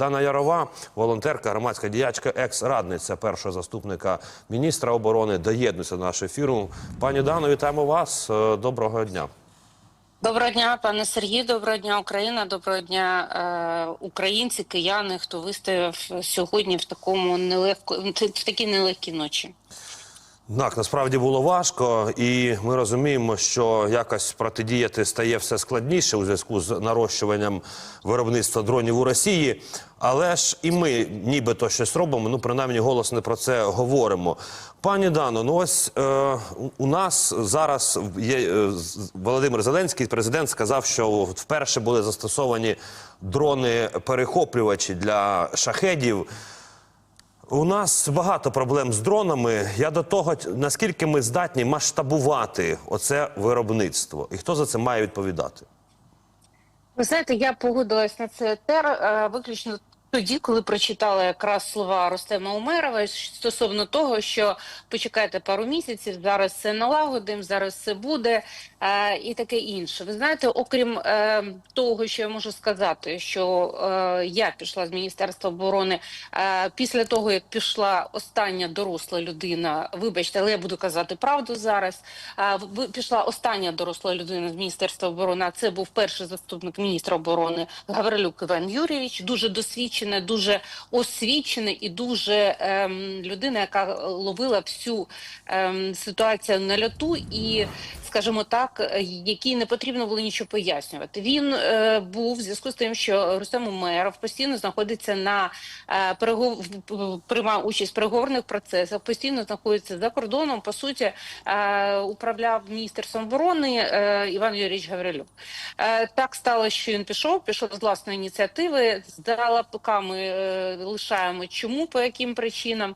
Дана Ярова, волонтерка, громадська діячка, екс-радниця першого заступника міністра оборони, доєднується до нашого ефіру. Пані Дано, вітаємо вас. Е, Доброго дня. Доброго дня, пане Сергію, Доброго дня, Україна. Доброго дня, е, українці, кияни, хто вистояв сьогодні в такому нелегко в такій нелегкій ночі. Так, насправді було важко, і ми розуміємо, що якось протидіяти стає все складніше у зв'язку з нарощуванням виробництва дронів у Росії. Але ж і ми нібито щось робимо. Ну принаймні голосно про це говоримо. Пані Дано, ну ось е, у- нас зараз є е, Володимир Зеленський, президент, сказав, що вперше були застосовані дрони-перехоплювачі для шахедів. У нас багато проблем з дронами. Я до того, наскільки ми здатні масштабувати оце виробництво, і хто за це має відповідати? Ви знаєте, я погодилась на це тер е, виключно тоді, коли прочитала якраз слова Ростема Умерова стосовно того, що почекайте пару місяців, зараз це налагодимо, зараз це буде е, і таке інше. Ви знаєте, окрім е, того, що я можу сказати, що е, я пішла з міністерства оборони е, після того, як пішла остання доросла людина. Вибачте, але я буду казати правду зараз. Е, пішла остання доросла людина з міністерства оборони. а Це був перший заступник міністра оборони Гаврилюк Іван Юрійович. Дуже досвідчений, дуже освічений і дуже ем, людина, яка ловила всю ем, ситуацію на льоту і. Скажімо так, якій не потрібно було нічого пояснювати. Він е, був в зв'язку з тим, що Рустем Умеров постійно знаходиться на е, перегов... приймав участь в переговорних процесах, постійно знаходиться за кордоном. По суті, е, управляв міністерством оборони е, Іван Юрійович Гаврилюк. Е, так стало, що він пішов, пішов з власної ініціативи. Здала ми е, лишаємо чому, по яким причинам.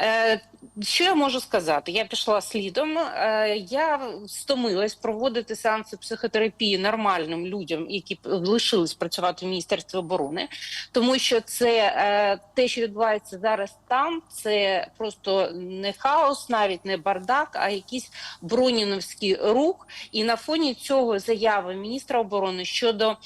Е, що я можу сказати? Я пішла слідом. Е, я стомилась проводити сеанси психотерапії нормальним людям, які лишились працювати в міністерстві оборони, тому що це те, що відбувається зараз там, це просто не хаос, навіть не бардак, а якийсь броніновський рух. І на фоні цього заяви міністра оборони щодо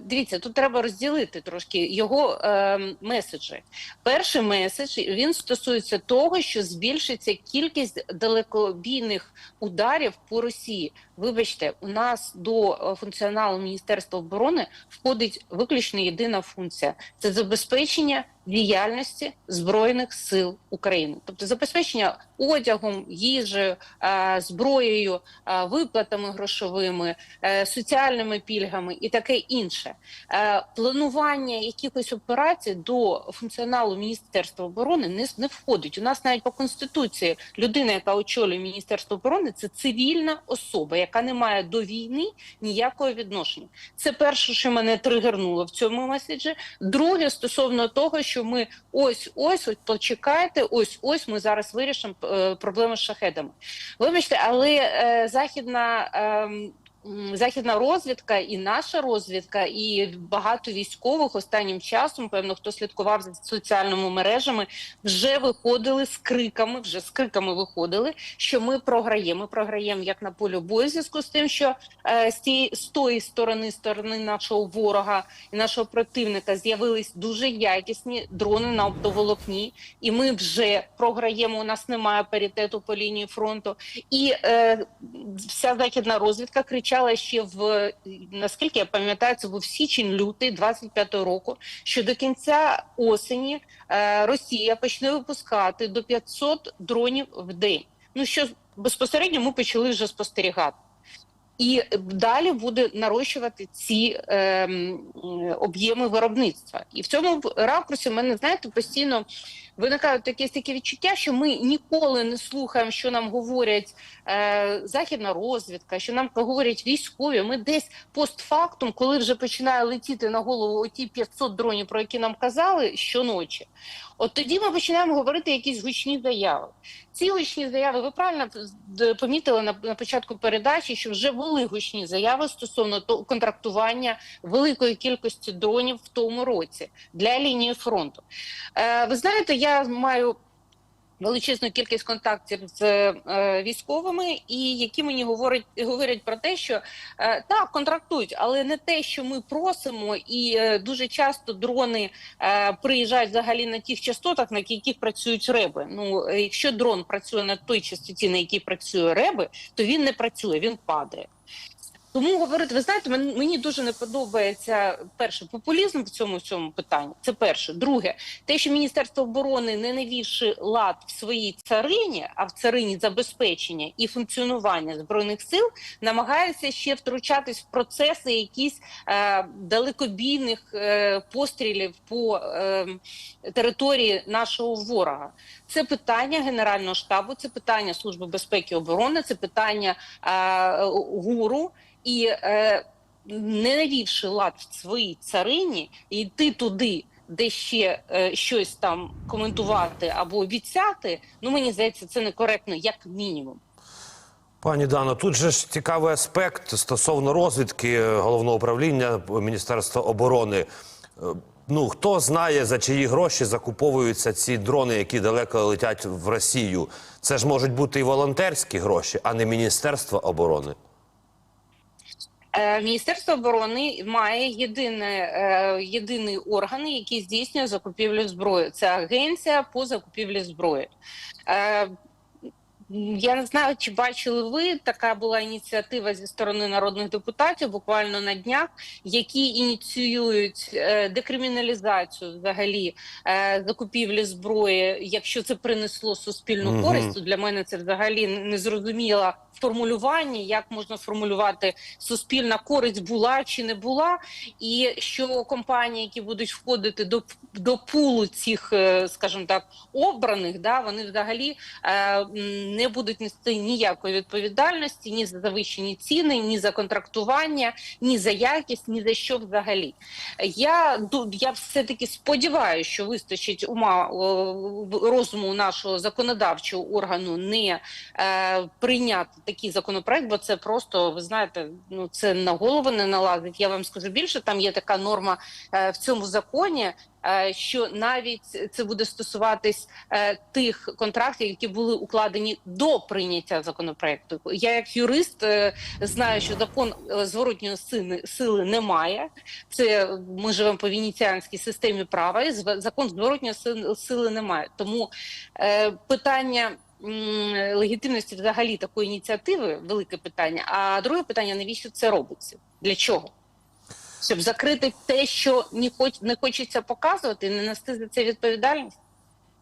дивіться, тут треба розділити трошки його е, меседжі. Перший меседж він стосується того, що збільшиться кількість далекобійних ударів по Росії. Вибачте, у нас до е, функціоналу Міністерства оборони входить виключно єдина функція це забезпечення діяльності збройних сил України, тобто забезпечення одягом, їжею, е, зброєю, е, виплатами грошовими, е, соціальними пільгами і таке інше. Планування якихось операцій до функціоналу Міністерства оборони не входить. У нас навіть по конституції людина, яка очолює Міністерство оборони, це цивільна особа, яка не має до війни ніякого відношення. Це перше, що мене тригернуло в цьому меседжі. Друге, стосовно того, що ми ось ось ось почекайте, ось ось ми зараз вирішимо е, проблеми з шахедами. Вибачте, але е, західна. м, Західна розвідка і наша розвідка, і багато військових останнім часом, певно, хто слідкував за соціальними мережами, вже виходили з криками, вже з криками виходили, що ми програємо. Ми програємо як на полі бою, в зв'язку з тим, що е, з тієї з тої сторони, сторони нашого ворога і нашого противника з'явились дуже якісні дрони на оптоволокні, і ми вже програємо. У нас немає паритету по лінії фронту, і е, вся західна розвідка кричала ще в наскільки я пам'ятаю, це був січень-лютий 25-го року. Що до кінця осені е, Росія почне випускати до 500 дронів в день. Ну що безпосередньо ми почали вже спостерігати. І далі буде нарощувати ці е, об'єми виробництва. І в цьому ракурсі в мене знаєте постійно виникають таке таке відчуття, що ми ніколи не слухаємо, що нам говорять е, західна розвідка, що нам говорять військові. Ми десь постфактум, коли вже починає летіти на голову оті 500 дронів, про які нам казали щоночі. От тоді ми починаємо говорити якісь гучні заяви. Ці гучні заяви, ви правильно помітили на, на початку передачі, що вже були гучні заяви стосовно то- контрактування великої кількості дронів в тому році для лінії фронту. Е, ви знаєте, я маю величезну кількість контактів з е, військовими, і які мені говорять говорять про те, що е, так контрактують, але не те, що ми просимо, і е, дуже часто дрони е, приїжджають взагалі на тих частотах, на яких працюють реби. Ну якщо дрон працює на той частоті, на якій працює реби, то він не працює, він падає. Тому говорити, ви знаєте, мені дуже не подобається перше популізм в цьому цьому питанні. Це перше. Друге, те, що Міністерство оборони не навівши лад в своїй царині, а в царині забезпечення і функціонування збройних сил, намагається ще втручатись в процеси якісь е, далекобійних е, пострілів по е, території нашого ворога. Це питання Генерального штабу, це питання Служби безпеки і оборони, це питання е, ГУРу і е, не навівши лад в своїй царині, йти туди, де ще е, щось там коментувати або обіцяти. Ну мені здається, це некоректно, як мінімум. Пані Дано, тут же ж цікавий аспект стосовно розвідки головного управління Міністерства оборони. Е, Ну хто знає за чиї гроші закуповуються ці дрони, які далеко летять в Росію. Це ж можуть бути і волонтерські гроші, а не Міністерство оборони. Е, Міністерство оборони має єдине, е, єдиний орган, який здійснює закупівлю зброї. Це агенція по закупівлі зброї. Я не знаю, чи бачили ви, така була ініціатива зі сторони народних депутатів буквально на днях, які ініціюють е, декриміналізацію взагалі е, закупівлі зброї, якщо це принесло суспільну Мгм. користь. то Для мене це взагалі незрозуміло формулювання, як можна сформулювати суспільна користь була чи не була, і що компанії, які будуть входити до до пулу цих, е, скажімо так, обраних, да вони взагалі е, м, не будуть нести ніякої відповідальності ні за завищені ціни, ні за контрактування, ні за якість, ні за що взагалі. Я я все таки сподіваюся, що вистачить ума розуму нашого законодавчого органу не е, прийняти такий законопроект, бо це просто ви знаєте, ну це на голову не налазить. Я вам скажу більше. Там є така норма е, в цьому законі. Е, Що навіть це буде стосуватись е, тих контрактів, які були укладені до прийняття законопроекту. Я як юрист е, знаю, що закон зворотньої сили, немає. Це ми живемо по венеціанській системі права, і закон зворотньої сили, немає. Тому питання легітимності взагалі такої ініціативи велике питання. А друге питання: навіщо це робиться? Для чого? Щоб закрити те, що не хоч не хочеться показувати, не нести за це відповідальність.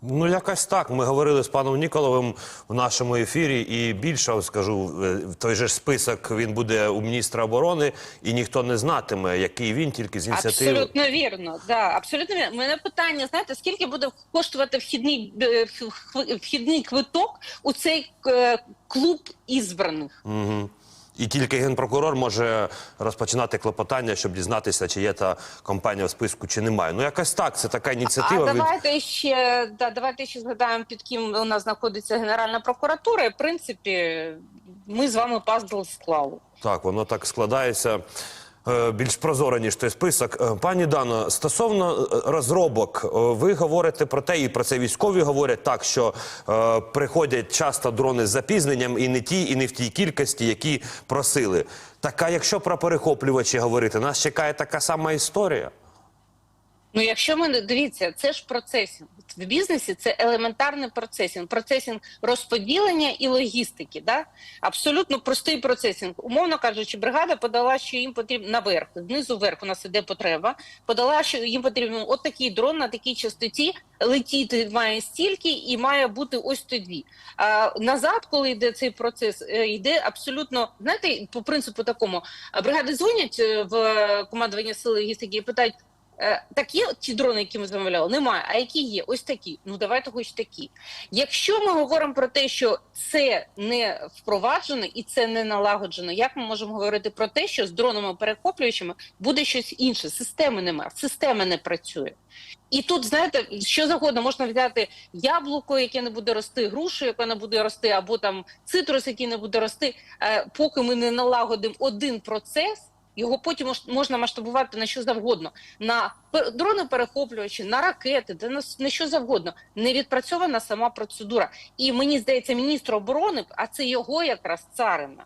Ну, якось так. Ми говорили з паном Ніколовим в нашому ефірі, і більше скажу, е, той же список він буде у міністра оборони, і ніхто не знатиме, який він тільки з ініціативи. Абсолютно вірно. Да, абсолютно вірно. У Мене питання: знаєте, скільки буде коштувати вхідний е, вхідний квиток у цей е, клуб ізбраних? Угу. І тільки генпрокурор може розпочинати клопотання, щоб дізнатися, чи є та компанія в списку, чи немає. Ну якось так. Це така ініціатива. А давайте ще да, давайте ще згадаємо, під ким у нас знаходиться Генеральна прокуратура. І, в принципі, ми з вами пазл склали. Так, воно так складається. Е, Більш прозоро, ніж той список. Е, Пані Дано, стосовно е, розробок, ви говорите про те, і про це військові говорять так, що е, приходять часто дрони з запізненням і не ті, і не в тій кількості, які просили. Так а якщо про перехоплювачі говорити, нас чекає така сама історія. Ну, якщо ми дивіться, це ж процесінг в бізнесі. Це елементарний процесінг, процесінг розподілення і логістики. Да? Абсолютно простий процесінг. Умовно кажучи, бригада подала, що їм потрібно наверх, знизу вверх у нас іде потреба. Подала, що їм потрібно от такий дрон на такій частоті летіти має стільки і має бути ось тоді. А назад, коли йде цей процес, е, йде абсолютно знаєте, по принципу такому. Бригади дзвонять е, в командування сили логістики і питають. Е, Так є ті дрони, які ми замовляли? Немає. А які є? Ось такі. Ну давайте хоч такі. Якщо ми говоримо про те, що це не впроваджено і це не налагоджено, як ми можемо говорити про те, що з дронами перехоплюючими буде щось інше? Системи немає, система не працює. І тут, знаєте, що завгодно можна взяти яблуко, яке не буде рости, грушу, яка не буде рости, або там цитрус, який не буде рости. Е, Поки ми не налагодимо один процес Його потім можна масштабувати на що завгодно, на пер- дрони-перехоплювачі, на ракети, та на, що завгодно. Не відпрацьована сама процедура. І мені здається, міністр оборони, а це його якраз царина.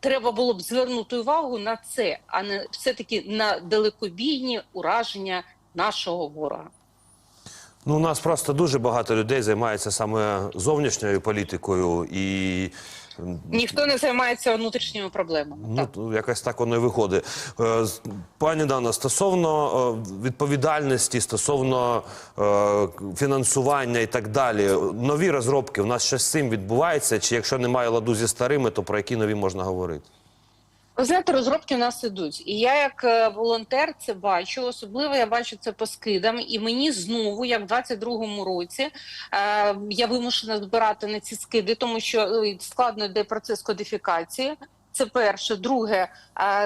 Треба було б звернути увагу на це, а не все-таки на далекобійні ураження нашого ворога. Ну, у нас просто дуже багато людей займається саме зовнішньою політикою і. М, Ніхто не займається внутрішніми проблемами. Ну, так. якось так воно і виходить. Е, Пані Дана, стосовно е, відповідальності, стосовно е, фінансування і так далі, нові розробки, у нас щось з цим відбувається? Чи якщо немає ладу зі старими, то про які нові можна говорити? Ви знаєте, розробки в нас ідуть, і я як е, волонтер це бачу. Особливо я бачу це по скидам. І мені знову, як в 22-му році, е, я вимушена збирати на ці скиди, тому що е, складно йде процес кодифікації. Це перше, друге,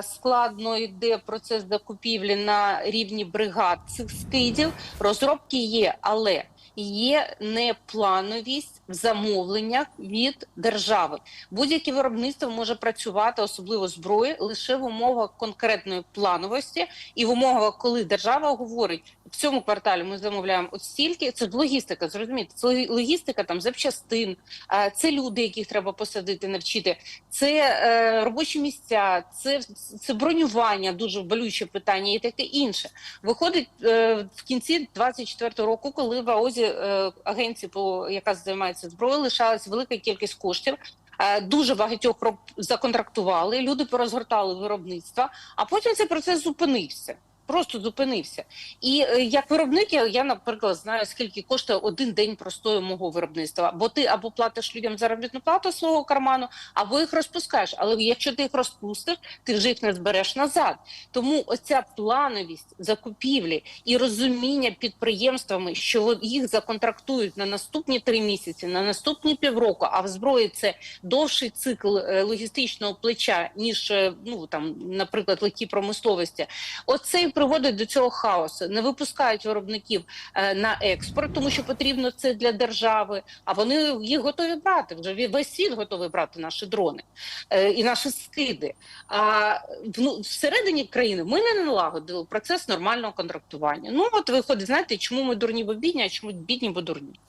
складно йде процес закупівлі на рівні бригад цих скидів. Розробки є, але є неплановість в замовленнях від держави. Будь-яке виробництво може працювати, особливо зброї, лише в умовах конкретної плановості і в умовах, коли держава говорить в цьому кварталі ми замовляємо от стільки. Це логістика, зрозумієте, це логістика там запчастин, е, це люди, яких треба посадити, навчити, це е, робочі місця, це, це бронювання, дуже болюче питання, і таке інше. Виходить е, в кінці 24-го року, коли в АОЗі е, агенції, по яка займається зброєю, лишалась велика кількість коштів. Е, Дуже багатьох законтрактували, люди порозгортали виробництва, а потім цей процес зупинився. Просто зупинився. І е, як виробник, я, наприклад, знаю, скільки коштує один день простою мого виробництва. Бо ти або платиш людям заробітну плату свого карману, або їх розпускаєш. Але якщо ти їх розпустиш, ти вже їх не збереш назад. Тому оця плановість закупівлі і розуміння підприємствами, що їх законтрактують на наступні три місяці, на наступні півроку, а в зброї це довший цикл е, логістичного плеча, ніж е, ну там, наприклад, легкі промисловості. Оце і приводить до цього хаосу. Не випускають виробників е, на експорт, тому що потрібно це для держави. А вони їх готові брати. Вже весь світ готовий брати наші дрони е, і наші скиди. А ну, всередині країни ми не налагодили процес нормального контрактування. Ну от виходить, знаєте, чому ми дурні, бо бідні, а чому бідні, бо дурні.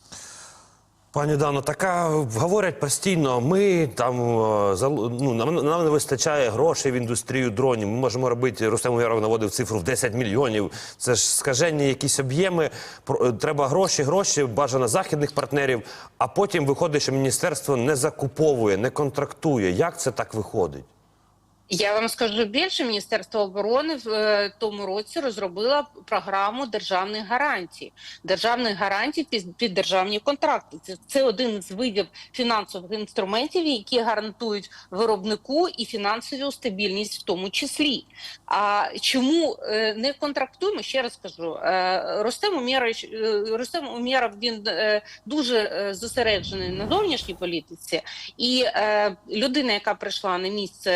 Пані Дано, така говорять постійно. Ми там е, ну, нам, нам не вистачає грошей в індустрію дронів. Ми можемо робити. Рустем Увяров наводив цифру в 10 мільйонів. Це ж скажені якісь об'єми. Е, Треба гроші, гроші, бажано західних партнерів. А потім виходить, що міністерство не закуповує, не контрактує. Як це так виходить? Я вам скажу більше, Міністерство оборони в е, тому році розробило програму державних гарантій, державних гарантій під, під державні контракти. Це, це один з видів фінансових інструментів, які гарантують виробнику і фінансову стабільність в тому числі. А чому е, не контрактуємо? Ще раз кажу, Ростем Умєрович, Ростем Умєров, він е, дуже е, зосереджений на зовнішній політиці, і людина, яка прийшла на місце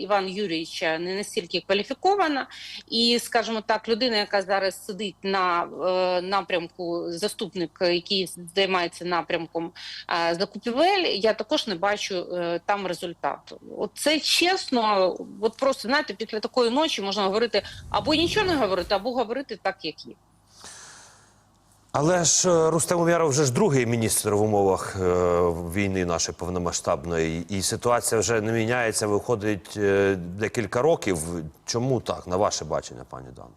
Івана Юрійовича, не настільки кваліфікована, і, скажімо так, людина, яка зараз сидить на е, напрямку, заступник, який займається напрямком е, закупівель, я також не бачу е, там результату. От це чесно, от просто знаєте, після такої ночі можна говорити або нічого не говорити, або говорити так, як є. Але ж е, Рустем Умяров вже ж другий міністр в умовах е, війни нашої повномасштабної, і ситуація вже не міняється, виходить е, декілька років. Чому так, на ваше бачення, пані Дано?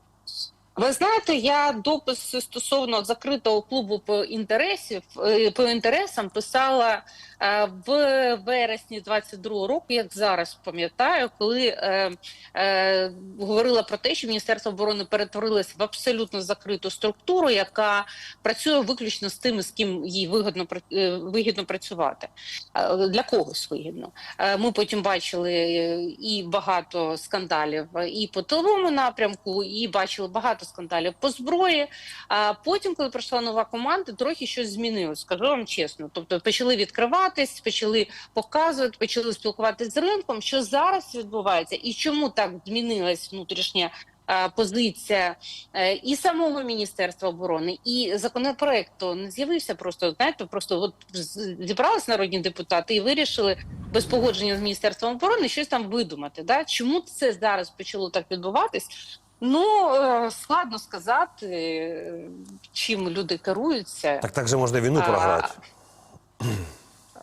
Ви знаєте, я допис стосовно закритого клубу по інтересів е, по інтересам писала е, в вересні 22 року, як зараз пам'ятаю, коли е, е, говорила про те, що Міністерство оборони перетворилось в абсолютно закриту структуру, яка працює виключно з тими, з ким їй вигідно е, вигідно працювати. Для когось вигідно. Ми потім бачили і багато скандалів і по тиловому напрямку, і бачили багато скандалів по зброї. А потім, коли прийшла нова команда, трохи щось змінилось. Скажу вам чесно. Тобто почали відкриватись, почали показувати, почали спілкуватися з ринком. Що зараз відбувається, і чому так змінилась внутрішня позиція е, і самого міністерства оборони, і законопроекту не з'явився просто. Знаєте, просто от зібрались народні депутати і вирішили без погодження з міністерством оборони щось там видумати. Да? Чому це зараз почало так відбуватись? Ну е, складно сказати, чим люди керуються. Так так же можна війну програти.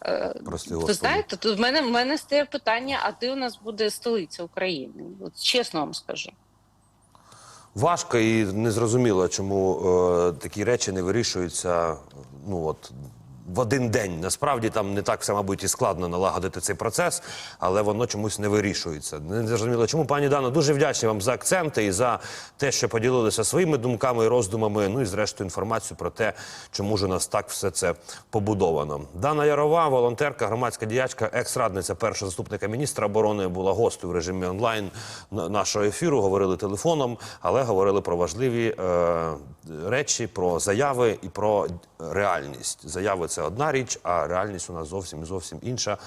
Е, Прости, Ви знаєте, тут в мене в мене стає питання: а де у нас буде столиця України? От чесно вам скажу. Важко і незрозуміло, чому е, такі речі не вирішуються ну от в один день. Насправді там не так все, мабуть, і складно налагодити цей процес, але воно чомусь не вирішується. Не зрозуміло, чому пані Дано, дуже вдячний вам за акценти і за те, що поділилися своїми думками і роздумами. Ну і зрештою інформацію про те, чому ж у нас так все це побудовано. Дана Ярова, волонтерка, громадська діячка, екс-радниця першого заступника міністра оборони, була гостю в режимі онлайн на- нашого ефіру. Говорили телефоном, але говорили про важливі е, речі, про заяви і про реальність. Заяви це одна річ, а реальність у нас зовсім зовсім інша.